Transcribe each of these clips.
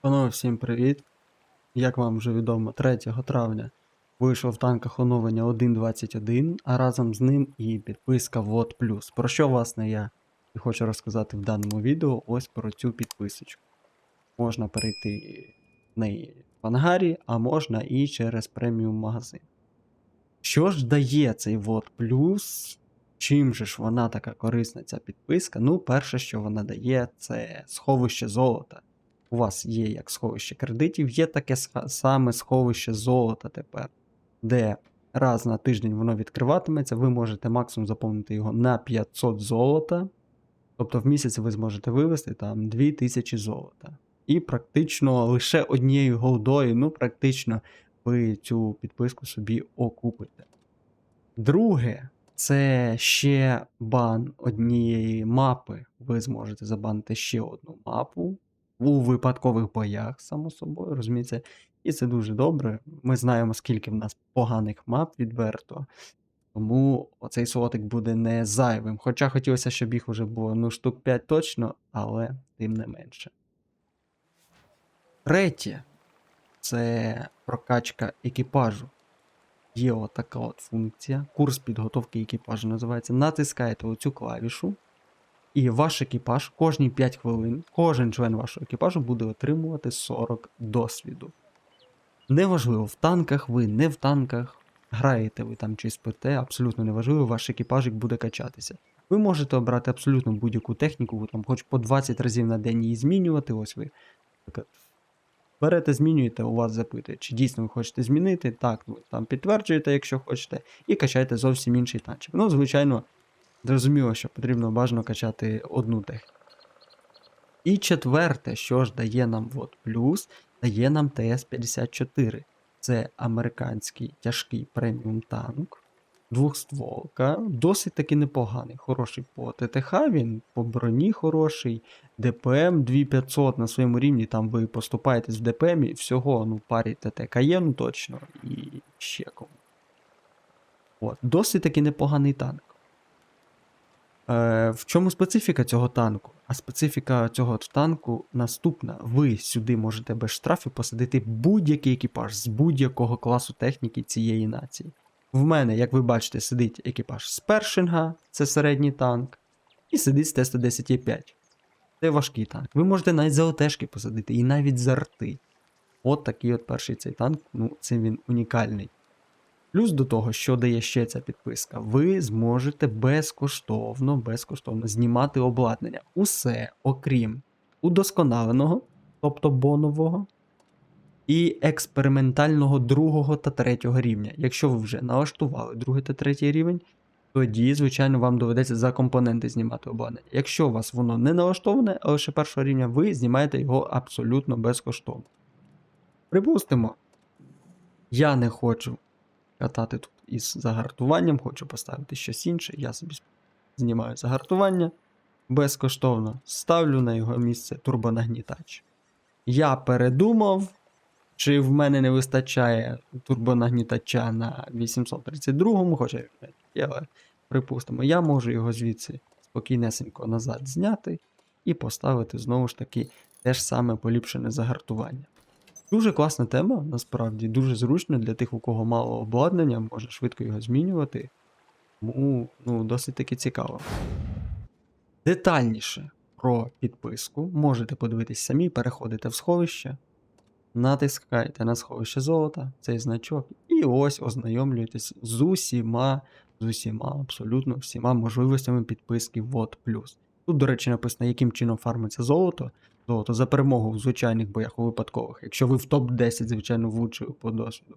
Панове, всім привіт. Як вам вже відомо, 3 травня вийшов в танках оновлення 1.21, а разом з ним і підписка VOD Plus. Про що, власне, я і хочу розказати в даному відео ось про цю підписочку. Можна перейти в неї в ангарі, а можна і через преміум магазин. Що ж дає цей VOD Plus? Чим же ж вона така корисна, ця підписка? Ну, перше, що вона дає, це сховище золота у вас є як сховище кредитів, є таке саме сховище золота тепер, де раз на тиждень воно відкриватиметься, ви можете максимум заповнити його на 500 золота. Тобто в місяць ви зможете вивести там 2000 золота. І практично лише однією голдою, ну практично ви цю підписку собі окупите. Друге, це ще бан однієї мапи. Ви зможете забанити ще одну мапу у випадкових боях, само собою, розумієте? І це дуже добре. Ми знаємо, скільки в нас поганих мап відверто. Тому оцей солотик буде не зайвим. Хоча хотілося, щоб їх вже було ну, штук 5 точно, але тим не менше. Третє це прокачка екіпажу. Є отака от функція. Курс підготовки екіпажу називається. Натискаєте оцю клавішу. І ваш екіпаж кожні 5 хвилин, кожен член вашого екіпажу буде отримувати 40 досвіду. Неважливо, в танках ви, не в танках, граєте ви там чи спите, абсолютно неважливо, ваш екіпажик буде качатися. Ви можете обрати абсолютно будь-яку техніку, там хоч по 20 разів на день її змінювати. Ось ви берете, змінюєте, у вас запитує, чи дійсно ви хочете змінити. Так, ви там підтверджуєте, якщо хочете, і качаєте зовсім інший танчик. Ну, звичайно, Зрозуміло, що потрібно бажано качати одну техніку. І четверте, що ж дає нам вот плюс, дає нам ТС-54. Це американський тяжкий преміум танк. Двохстволка, досить таки непоганий. Хороший по ТТХ, він по броні хороший. ДПМ 2500 на своєму рівні, там ви поступаєтесь в ДПМ і всього, ну, парі ТТ Каєну точно і ще кому. От, досить таки непоганий танк. Е, в чому специфіка цього танку? А специфіка цього танку наступна: ви сюди можете без штрафів посадити будь-який екіпаж з будь-якого класу техніки цієї нації. В мене, як ви бачите, сидить екіпаж з першинга, це середній танк, і сидить з Т-110Е5. Це важкий танк. Ви можете навіть за ОТшки посадити, і навіть за арти. От такий от перший цей танк, ну, цим він унікальний. Плюс до того, що дає ще ця підписка, ви зможете безкоштовно, безкоштовно знімати обладнання. Усе, окрім удосконаленого, тобто бонового, і експериментального другого та третього рівня. Якщо ви вже налаштували другий та третій рівень, тоді, звичайно, вам доведеться за компоненти знімати обладнання. Якщо у вас воно не налаштоване, а лише першого рівня, ви знімаєте його абсолютно безкоштовно. Припустимо, я не хочу катати тут із загартуванням, хочу поставити щось інше. Я собі знімаю загартування безкоштовно, ставлю на його місце турбонагнітач. Я передумав, чи в мене не вистачає турбонагнітача на 832-му, хоча але припустимо, я можу його звідси спокійнесенько назад зняти і поставити знову ж таки те ж саме поліпшене загартування. Дуже класна тема, насправді, дуже зручно для тих, у кого мало обладнання, може швидко його змінювати. Тому ну, досить таки цікаво. Детальніше про підписку можете подивитись самі, переходите в сховище, натискаєте на сховище золота, цей значок, і ось ознайомлюєтесь з усіма, з усіма, абсолютно всіма можливостями підписки VOD+. Тут, до речі, написано, яким чином фармиться золото. Золото за перемогу в звичайних боях у випадкових. Якщо ви в топ-10, звичайно, влучили по досвіду.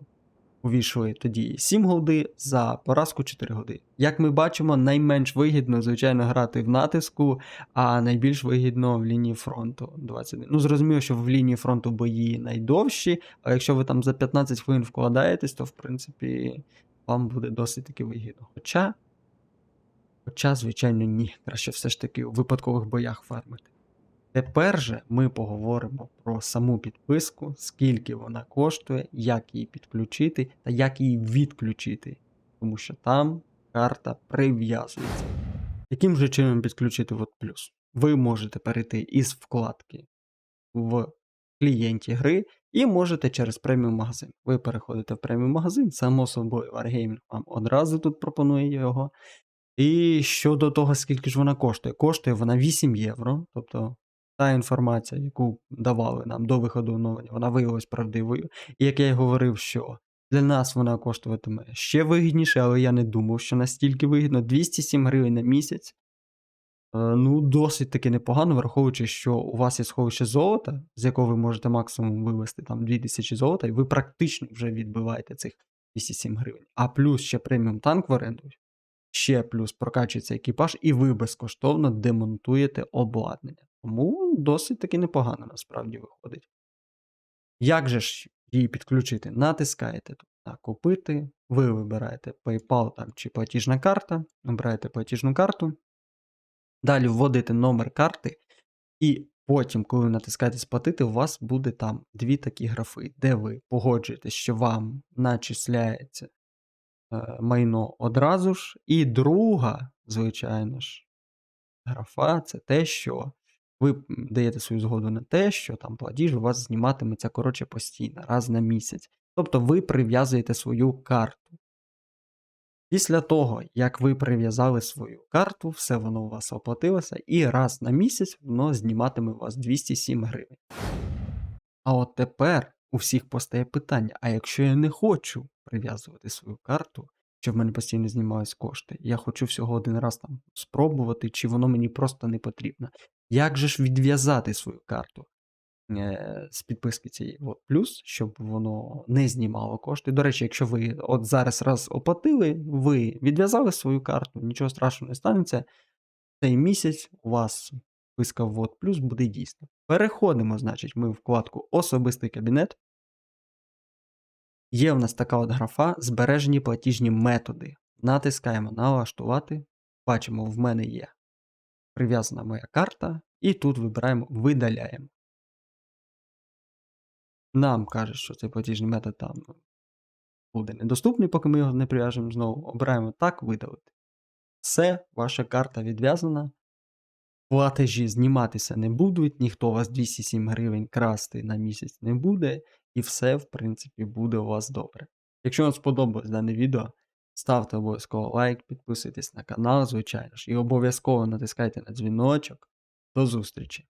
Увійшли тоді 7 голди, за поразку 4 голди. Як ми бачимо, найменш вигідно, звичайно, грати в натиску, а найбільш вигідно в лінії фронту 21. Ну, зрозуміло, що в лінії фронту бої найдовші, а якщо ви там за 15 хвилин вкладаєтесь, то в принципі вам буде досить таки вигідно. Хоча, хоча, звичайно, ні. Краще все ж таки у випадкових боях фармити. Тепер же ми поговоримо про саму підписку, скільки вона коштує, як її підключити та як її відключити, тому що там карта прив'язується. Яким же чином підключити Вот плюс? Ви можете перейти із вкладки в клієнті гри і можете через преміум магазин. Ви переходите в преміум магазин, само собою, Wargaming вам одразу тут пропонує його. І щодо того, скільки ж вона коштує, коштує вона 8 євро. Тобто та інформація, яку давали нам до виходу оновлення, вона виявилась правдивою. І як я й говорив, що для нас вона коштуватиме ще вигідніше, але я не думав, що настільки вигідно. 207 гривень на місяць. Е, Ну, досить таки непогано, враховуючи, що у вас є сховище золота, з якого ви можете максимум вивести там 2000 золота, і ви практично вже відбиваєте цих 207 гривень. А плюс ще преміум танк в оренду, ще плюс прокачується екіпаж, і ви безкоштовно демонтуєте обладнання. Тому досить таки непогано насправді виходить. Як же ж її підключити? Натискаєте тут на купити, ви вибираєте PayPal там, чи платіжна карта, обираєте платіжну карту. Далі вводите номер карти, і потім, коли натискаєте сплатити, у вас буде там дві такі графи, де ви погоджуєтесь, що вам начисляється е, майно одразу ж. І друга, звичайно ж, графа це те, що ви даєте свою згоду на те, що там платіж у вас зніматиметься коротше постійно, раз на місяць. Тобто ви прив'язуєте свою карту. Після того, як ви прив'язали свою карту, все воно у вас оплатилося, і раз на місяць воно зніматиме у вас 207 гривень. А от тепер у всіх постає питання: а якщо я не хочу прив'язувати свою карту, щоб в мене постійно знімались кошти, я хочу всього один раз там спробувати, чи воно мені просто не потрібно. Як же ж відв'язати свою карту е, з підписки цієї от, плюс, щоб воно не знімало кошти? До речі, якщо ви от зараз раз оплатили, ви відв'язали свою карту, нічого страшного не станеться. Цей місяць у вас списка ввод плюс буде дійсно. Переходимо, значить, ми в вкладку Особистий кабінет. Є в нас така от графа збережені платіжні методи. Натискаємо налаштувати. Бачимо, в мене є прив'язана моя карта, і тут вибираємо видаляємо. Нам каже, що цей платіжний метод там буде недоступний, поки ми його не прив'яжемо знову. Обираємо так, видалити. Все, ваша карта відв'язана. Платежі зніматися не будуть, ніхто у вас 207 гривень красти на місяць не буде, і все, в принципі, буде у вас добре. Якщо вам сподобалось дане відео, ставте обов'язково лайк, підписуйтесь на канал, звичайно ж, і обов'язково натискайте на дзвіночок. До зустрічі!